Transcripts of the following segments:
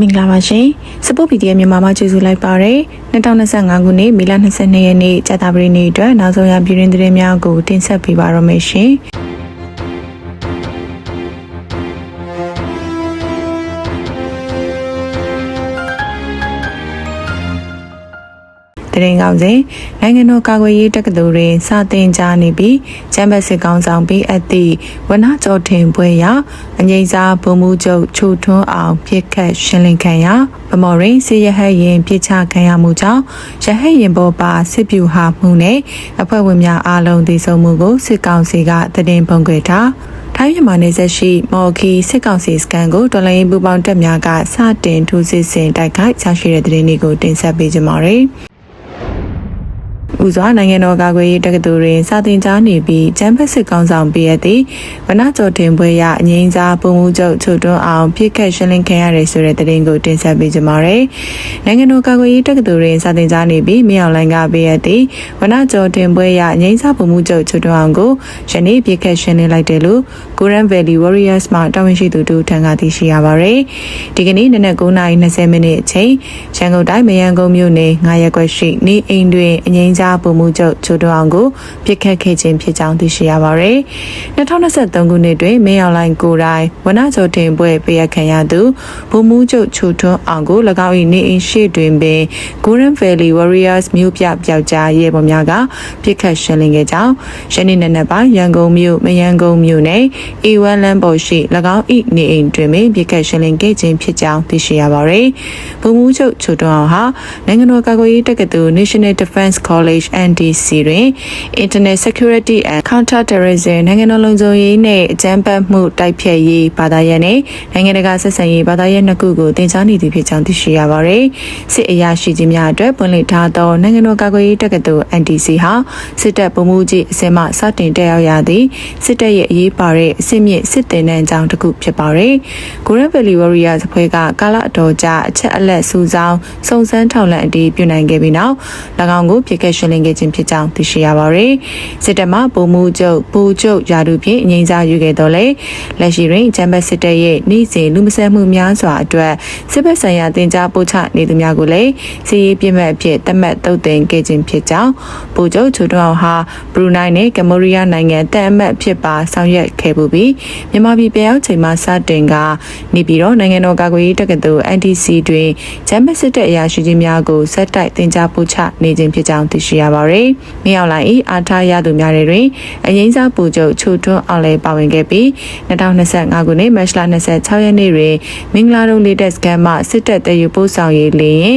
မင်္ဂလာပါရှင်စပုတ် PDF မြန်မာမှာကျေးဇူးလိုက်ပါရယ်2025ခုနှစ်မေလ22ရက်နေ့ကြာသပတေးနေ့အတွက်နောက်ဆုံးရပြည်တွင်းသတင်းများကိုတင်ဆက်ပေးပါရမယ်ရှင် တရင်ကောင်းစဉ်နိုင်ငံတော်ကာကွယ်ရေးတက္ကသိုလ်တွင်စာသင်ကြားနေပြီးကျမ်းဘတ်စစ်ကောင်းဆောင်ပြီးအပ်သည့်ဝနကျော်ထင်ပွဲရာအငိမ့်စားဗိုလ်မှူးချုပ်ချိုထွန်းအောင်ပြစ်ခတ်ရှင်းလင်းခံရာဗမော်ရင်စစ်ရဟတ်ရင်ပြစ်ချခံရမှုကြောင့်ရဟတ်ရင်ပေါ်ပါစစ်ပြူဟာမှုနဲ့အဖွဲ့ဝင်များအားလုံးသိဆုံးမှုကိုစစ်ကောင်စီကတည်င်းပုံခွေထားထိုင်းမြန်မာနယ်စပ်ရှိမော်ခီစစ်ကောင်စီစကန်ကိုတော်လိုင်းပူပေါင်းတပ်များကစတင်ထိုးစစ်ဆင်တိုက်ခိုက်ဆရှိတဲ့တဲ့င်းတွေကိုတင်ဆက်ပေးကြပါမယ်။ ဥစွာနိုင်ငံတော်ကာကွယ်ရေးတက္ကသိုလ်တွင်စာသင်ကြားနေပြီးကျန်းဖက်စစ်ကောင်းဆောင်ပြည့်ရသည့်ဝနကျော်တင်ပွဲရအငိမ့်စားပုံမှုချုပ်ချုပ်တွန်းအောင်ပြစ်ခတ်ရှင်းလင်းခံရတဲ့ဆိုတဲ့သတင်းကိုတင်ဆက်ပေးကြပါမယ်။နိုင်ငံတော်ကာကွယ်ရေးတက္ကသိုလ်တွင်စာသင်ကြားနေပြီးမြောင်လိုင်းကပြည့်ရသည့်ဝနကျော်တင်ပွဲရအငိမ့်စားပုံမှုချုပ်ချုပ်တွန်းအောင်ကိုယနေ့ပြစ်ခတ်ရှင်းလင်းလိုက်တယ်လို့ Goran Valley Warriors မှတာဝန်ရှိသူတို့ထံကသိရှိရပါတယ်။ဒီကနေ့နနက်9:20မိနစ်အချိန်ရန်ကုန်တိုင်းမယန်းကုန်းမြို့နယ်9ရပ်ကွက်ရှိနေအိမ်တွင်အငိမ့်စားပုံမှုချုပ်ချိုတွန်းအောင်ကိုပြစ်ခတ်ခဲ့ခြင်းဖြစ်ကြောင်းသိရှိရပါတယ်။2023ခုနှစ်တွင်မင်းအောင်လိုင်းကိုတိုင်ဝနကျော်တင်ပွဲပေးရခံရသူဗိုလ်မှူးချုပ်ချိုထွန်းအောင်ကို၎င်း၏နေအိမ်ရှိတွင်ပင် Golden Valley Warriors မြို့ပြပျောက်ကြားရဲဘော်များကပြစ်ခတ်ရှင်းလင်းခဲ့ကြောင်းယနေ့နံနက်ပိုင်းရန်ကုန်မြို့မယန်းကုန်းမြို့နယ် A1 လမ်းပေါ်ရှိ၎င်း၏နေအိမ်တွင်ပင်ပြစ်ခတ်ရှင်းလင်းခဲ့ခြင်းဖြစ်ကြောင်းသိရှိရပါတယ်။ဗိုလ်မှူးချုပ်ချိုထွန်းအောင်ဟာနိုင်ငံတော်ကာကွယ်ရေးတက္ကသိုလ် National Defense College NDC တွင် Internet Security and Counter-terrorism နိုင်ငံတော်လုံခြုံရေးနှင့်အကြမ်းဖက်မှုတိုက်ဖျက်ရေးဘာသာရပ်နှင့်နိုင်ငံတကာဆက်ဆံရေးဘာသာရပ်နှစ်ခုကိုသင်ကြားနေသည်ဖြစ်ကြောင်းသိရှိရပါသည်။စစ်အရာရှိကြီးများအတွက်ပွင့်လင်းထားသောနိုင်ငံတော်ကာကွယ်ရေးတက္ကသိုလ် NDC ဟာစစ်တပ်ပုံမှုကြီးအစင်းမှစတင်တက်ရောက်ရသည့်စစ်တပ်ရဲ့အရေးပါတဲ့အစစ်မြစ်စစ်တင်တဲ့ကြောင်းတစ်ခုဖြစ်ပါသည်။ Golden Valley Warriors အဖွဲ့ကကာလအတော်ကြာအချက်အလက်စူးစောင်းစုံစမ်းထောက်လှမ်းအတည်ပြုနိုင်ခဲ့ပြီးနောက်၎င်းကိုပြစ်ခတ်ရှင်းလင်းခဲ့ခြင်းဖြစ်ကြောင်းသိရှိရပါသည်။စစ်တပ်မှပုံမှုချုပ်ပူချုပ်ရာထူးဖြင့်ငြိမ်းစားယူခဲ့တော်လဲလက်ရှိတွင်ဂျမ်ဘတ်စစ်တပ်ရဲ့နေ့စဉ်လူမဆန်မှုများစွာအတွက်စစ်ဘက်ဆိုင်ရာတင် जा ပို့ချနေသူများကိုလည်းစီးရေးပြစ်မှတ်အဖြစ်သတ်မှတ်တုတ်တင်ခဲ့ခြင်းဖြစ်ကြောင်းပူချုပ်ချိုတွအောင်ဟာဘရူနိုင်းနဲ့ကမ္ဘောဒီးယားနိုင်ငံတန်အမတ်ဖြစ်ပါဆောင်ရွက်ခဲ့ပူပြီးမြန်မာပြည်ပြောင်းချိန်မှာစတင်ကနေပြည်တော်နိုင်ငံတော်ကာကွယ်ရေးတက္ကသိုလ် NTC တွင်ဂျမ်ဘတ်စစ်တပ်အရာရှိကြီးများကိုဆက်တိုက်တင် जा ပို့ချနေခြင်းဖြစ်ကြောင်းသိရှိရပါသည်။မြောက်လိုင်း၏အားထားရသူများတွင်အရင်စားပူချုပ်ချိုထွန်းအောင်လည်းပါဝင်ခဲ့ပြီး2025ခုနှစ်မတ်လ26ရက်နေ့တွင်မင်္ဂလာတုံးလေးတက်စကန်မှစစ်တပ်တည်ယူပို့ဆောင်ရေးလေရင်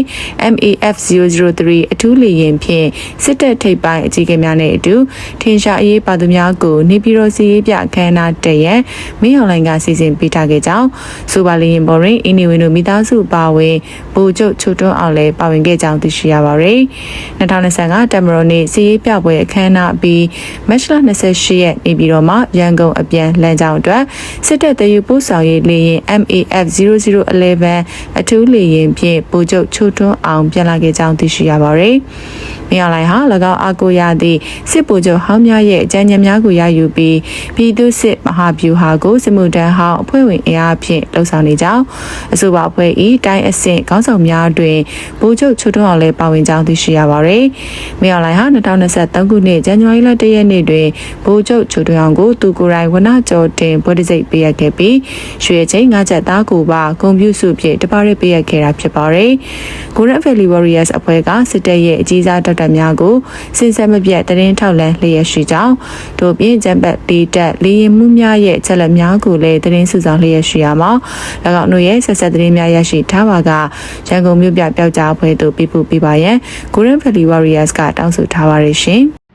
MAF 003အထူးလေရင်ဖြင့်စစ်တပ်ထိပ်ပိုင်းအကြီးအကဲများနဲ့အတူထင်ရှားအရေးပါသူများကိုနေပြည်တော်စီရေးပြအခမ်းအနားတရံမင်းအောင်လိုင်းကစီစဉ်ပေးထားခဲ့ကြောင်းဆိုပါလေရင်ပေါ်တွင်အင်းနေဝင်တို့မိသားစုပါဝင်ပူချုပ်ချိုထွန်းအောင်လည်းပါဝင်ခဲ့ကြောင်းသိရှိရပါသည်2025တမရိုနေ့စီရေးပြပွဲအခမ်းအနားပြီးမတ်လ28ရက်နေပြည်တော်မှာရန်ကုန်အပြန်လမ်းကြောင်းအတွက်စစ်တပ်တယူပို့ဆောင်ရေးလေရင် MAF 0011အထူးလေရင်ဖြင့်ပိုချုပ်ချိုထွန်းအောင်ပြန်လာခဲ့ကြောင်းသိရှိရပါသည်။မြောင်လိုင်ဟာ၎င်းအကိုရသည့်စစ်ပိုချုပ်ဟောင်းများရဲ့အကြံဉာဏ်များကိုရယူပြီးပြည်သူစစ်မဟာဗျူဟာကိုစစ်မှုထမ်းဟောင်းအဖွဲ့ဝင်အင်အားဖြင့်လှုပ်ဆောင်နေကြောင်းအဆိုပါအဖွဲ့၏တိုင်းအဆင့်ခေါင်းဆောင်များတွင်ပိုချုပ်ချိုထွန်းအောင်လည်းပါဝင်ကြောင်းသိရှိရပါသည်။မြောင်လိုင်ဟာ2023ခုနှစ်ဇန်နဝါရီလ1ရက်နေ့တွင်ဗိုလ်ချုပ်ချိုထွန်းအောင်ကိုသူကိုယ်တိုင်ဝနကျော်တင်ပွဲတစိတ်ပေးရခဲ့ပြီးရွှေချင်းငါးချက်သားကိုပါဂုံပြူစုဖြင့်တပါးရပေးရခဲ့တာဖြစ်ပါတယ်။ Golden Valley Warriors အဖွဲ့ကစစ်တပ်ရဲ့အကြီးစားတပ်တပ်များကိုစင်ဆက်မပြတ်တရင်ထောက်လန်းလျက်ရှိကြောင်းတို့ပြင်ဂျမ်ဘတ်လေးတက်လေရင်မှုများရဲ့ချက်လက်များကိုလည်းတရင်စုဆောင်လျက်ရှိရမှာ၎င်းတို့ရဲ့ဆက်ဆက်တရင်များရရှိထားပါကရန်ကုန်မြို့ပြပျောက်ကြားအဖွဲ့သို့ပြပို့ပေးပါရန် Golden Valley Warriors ကတောင်းဆိုထားပါရရှင်။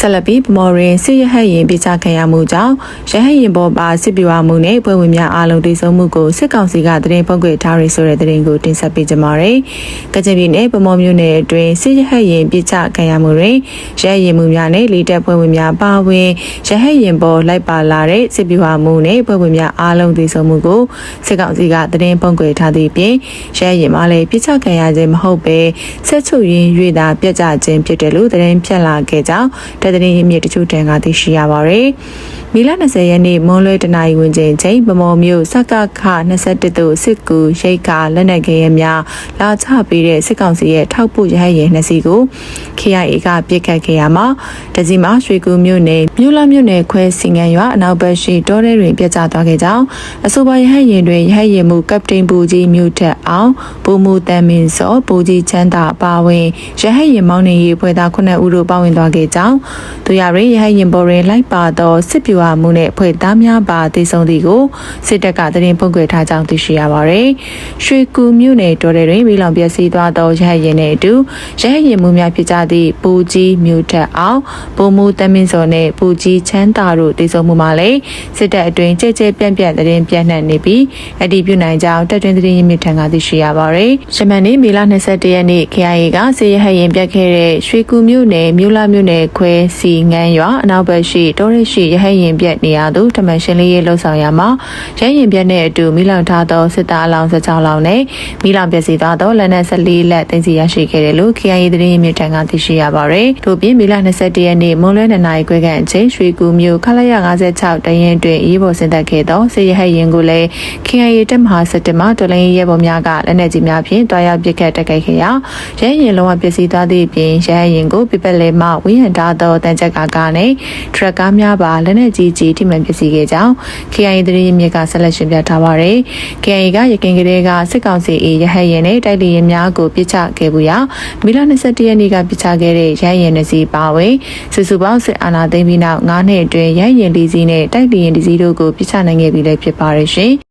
ဆက်လက်ပြီးဗမော်ရင်စစ်ရဟတ်ရင်ပြချခံရမှုကြောင့်ရဟတ်ရင်ပေါ်ပါစစ်ပြဝမှုနဲ့ပွဲဝင်များအားလုံးတည်ဆုံမှုကိုစစ်ကောင်စီကတရင်ပုတ်ခွေထားရဆိုတဲ့တရင်ကိုတင်ဆက်ပေးကြပါရယ်။ကချင်ပြည်နယ်ဗမော်မြို့နယ်အတွင်းစစ်ရဟတ်ရင်ပြချခံရမှုတွင်ရဟတ်ရင်မှုများနဲ့လေတက်ပွဲဝင်များပါဝင်ရဟတ်ရင်ပေါ်လိုက်ပါလာတဲ့စစ်ပြဝမှုနဲ့ပွဲဝင်များအားလုံးတည်ဆုံမှုကိုစစ်ကောင်စီကတရင်ပုတ်ခွေထားသည့်ပြင်ရဟတ်ရင်မှလည်းပြချခံရခြင်းမဟုတ်ပဲဆက်ချုပ်ရင်း၍သာပြက်ကြခြင်းဖြစ်တယ်လို့တရင်ဖြတ်လာခဲ့ကြောင်းတက်တဲ့ရင်းမြစ်တချို့တန်ကသိရှိရပါတယ်။မီလ20ရက်နေ့မွန်လွဲတနာရီဝင်ချိန်ချိန်ဗမော်မြို့စကခ21တို့စစ်ကူရိတ်ကလက်နက်ခဲယများလာချပေးတဲ့စစ်ကောင်စီရဲ့ထောက်ပို့ရဟတ်ရင်နှစ်စီးကို KIA ကပြစ်ခတ်ခဲ့ရမှာတစီမှာရွှေကူမြို့နယ်မြို့လာမြို့နယ်ခွဲစင်ငံရွာအနောက်ဘက်ရှိတောထဲတွင်ပြတ်ကျသွားခဲ့ကြောင်းအဆိုပါရဟတ်ရင်တွင်ရဟတ်ရင်မှုကပတိန်ပူကြီးမြို့ထက်အောင်ဘူမူတန်မင်စောပူကြီးချမ်းသာအပါဝင်ရဟတ်ရင်မောင်းနေရေးဖွဲ့သား9ဦးတို့ပါဝင်သွားခဲ့ကြောင်းသူရရင်ရဟတ်ရင်ပေါ်တွင်လိုက်ပါသောစစ်ပြူဟာမှုနဲ့ဖွဲ့သားများပါတည်ဆုံသည်ကိုစစ်တပ်ကတရင်ပုတ်ကွယ်ထားကြောင်းသိရှိရပါတယ်။ရွှေကူမြို့နယ်တော်တဲ့တွင်မိလောင်ပျက်စီးသွားသောရဟတ်ရင်နဲ့အတူရဟတ်ရင်မှုများဖြစ်ကြသည့်ပူကြီးမြို့ထက်အောင်ဘုံမူတမင်းစော်နဲ့ပူကြီးချမ်းသာတို့တည်ဆုံမှုမှာလည်းစစ်တပ်အတွင်းကြဲကြဲပြန့်ပြန့်တရင်ပြန့်နှံ့နေပြီးအတည်ပြုနိုင်ကြောင်းတပ်တွင်တရင်ရမြစ်ထံကသိရှိရပါတယ်။ရှမန်နေ့မေလ22ရက်နေ့ KIA ကစေရဟတ်ရင်ပြတ်ခဲ့တဲ့ရွှေကူမြို့နယ်မြို့လာမြို့နယ်ခွဲစီငန်းရွာအနောက်ဘက်ရှိတောရရှိရဟတ်ရင်ပြတ်နေရသူတမန်ရှင်လေးရေးလှုပ်ဆောင်ရမှာရဟတ်ရင်ပြတ်နဲ့အတူမိလောင်ထားသောစစ်သားအလောင်း16လောင်းနဲ့မိလောင်ပျက်စီးသွားသောလက်နက်14လက်တင်စီရရှိခဲ့တယ်လို့ KIA သတင်းရမြစ်ထံကသိရှိရပါတယ်။ထို့ပြင်မေလ21ရက်နေ့မွန်လွဲ2နာရီခွဲခန့်အချိန်ရွှေကူမြို့ခလာရ56တရင်တွင်အေးပေါ်ဆင်းသက်ခဲ့သောစေရဟတ်ရင်ကိုလည်း KIA တပ်မဟာစစ်တမတော်လိုင်းရဲဘော်များကလက်နက်ကြီးများဖြင့်တွားရောက်ပစ်ခတ်တိုက်ခိုက်ခဲ့ရာရဟတ်ရင်လုံးဝပျက်စီးသွားသည့်အပြင်ရဟတ်ရင်ကိုပြပက်လဲမှဝင်းဟန်ထားသောတန်ချက်ကားကားနဲ့ထရက်ကားများပါလက်နက်ကြီးကြီးထိမှန်ပျက်စီးခဲ့ကြောင်း KIA သတင်းရင်းမြစ်ကဆက်လက်ရှင်းပြထားပါရယ် KIA ကရခိုင်ကလေးကစစ်ကောင်စီ၏ရဟတ်ရင်နဲ့တိုက်လေရင်များကိုပြစ်ချခဲ့ဘူးရာမီလ21ရက်နေ့ကပြစ်ချခဲ့တဲ့ရဟတ်ရင်နှစ်စီးပါဝင်စုစုပေါင်းစစ်အာဏာသိမ်းပြီးနောက်9နှစ်အတွင်းရဟတ်ရင်လေးစီးနဲ့တိုက်လေရင်တစ်စီးတို့ကိုပြစ်ချနိုင်ခဲ့ပြီလည်းဖြစ်ပါရရှင်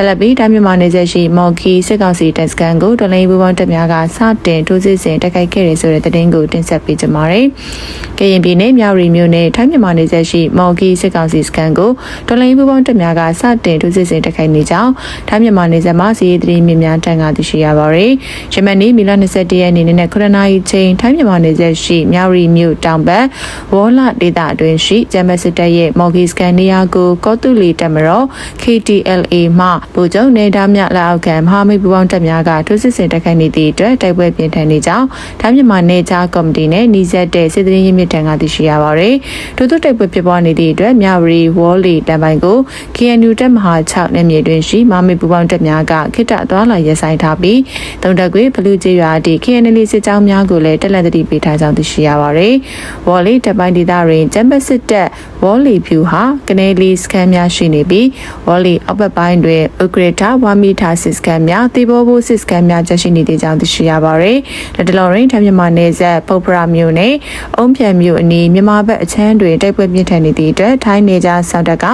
ဆက်လက်ပြီးတိုင်းမြန်မာနယ်စပ်ရှိမော်ကီစစ်ကောင်စီတပ်စခန်းကိုတော်လိုင်းဘူပေါင်းတပ်များကစတင်ထိုးစစ်ဆင်တိုက်ခိုက်ခဲ့တယ်ဆိုတဲ့သတင်းကိုတင်ဆက်ပေးကြပါမယ်။ကရင်ပြည်နယ်မြောက်ရီမြို့နယ်ထိုင်းမြန်မာနယ်စပ်ရှိမော်ကီစစ်ကောင်စီစခန်းကိုတော်လိုင်းဘူပေါင်းတပ်များကစတင်ထိုးစစ်ဆင်တိုက်ခိုက်နေကြောင်းထိုင်းမြန်မာနယ်စပ်မှာစီးရီးသတင်းမြင့်များတန်ကသိရှိရပါရယ်။ယမန်နေ့မီလ21ရက်နေ့နဲ့9နာရီချိန်ထိုင်းမြန်မာနယ်စပ်ရှိမြောက်ရီမြို့တောင်ဘက်ဝေါ်လာဒေသအတွင်းရှိဂျမ်မစစ်တပ်ရဲ့မော်ကီစကန်နေရာကိုကောတူလီတက်မတော် KTLA မှဗိုလ်ချုပ်နေသားမြလက်အောက်ခံမဟာမိတ်ပူးပေါင်းတပ်များကထိုးစစ်ဆင်တိုက်ခိုက်နေသည့်အတွက်တိုက်ပွဲပြင်းထန်နေကြောင်းထိုင်းမြန်မာနယ်ခြားကော်မတီနဲ့နှီးစပ်တဲ့စစ်သည်ရင်းမြစ်ထံကသိရှိရပါရယ်ထို့သောတိုက်ပွဲဖြစ်ပွားနေသည့်အတွက်မြဝရီဝေါ်လီတန်ပိုင်းကို KNU တပ်မဟာ6နယ်မြေတွင်ရှိမဟာမိတ်ပူးပေါင်းတပ်များကခိတအသွားလာရပ်ဆိုင်ထားပြီးတုံတက်ကွေဘလူးကျေးရွာတီ KNL စစ်ကြောင်းများကိုလည်းတက်လက်တတိပေးထားကြောင်းသိရှိရပါရယ်ဝေါ်လီတပ်ပိုင်းဒေသတွင်ကျမ်းပတ်စစ်တပ်ဝေါ်လီဖြူဟာကနေလီစခန်းများရှိနေပြီးဝေါ်လီအောက်ဘက်ပိုင်းတွင်ဥကရတာဝါမီထာစစ်စခန်းများတေဘောဘိုးစစ်စခန်းများကျရှိနေတဲ့အကြောင်းသိရှိရပါရယ်လက်တလုံးရင်းထမြန်မာနယ်စပ်ပုတ်ပရာမြို့နယ်အုံးဖြံမြို့အနီးမြန်မာဘက်အချမ်းတွင်တိုက်ပွဲပြင်းထန်နေသည့်အတွက်ထိုင်းနေကြဆောက်တက်က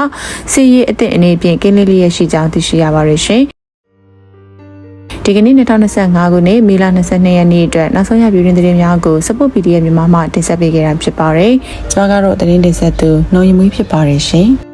စီရီအသည့်အနေဖြင့်ကင်းလေးလေးရရှိကြောင်းသိရှိရပါရယ်ရှင်ဒီကနေ့2025ခုနှစ်မေလ22ရက်နေ့အတွက်နောက်ဆုံးရပြည်တွင်သတင်းများကို Support PDF မြန်မာမှတင်ဆက်ပေးခဲ့တာဖြစ်ပါတယ်။ကျွန်တော်ကတော့သတင်းတင်ဆက်သူနှုံရင်မွေးဖြစ်ပါတယ်ရှင်။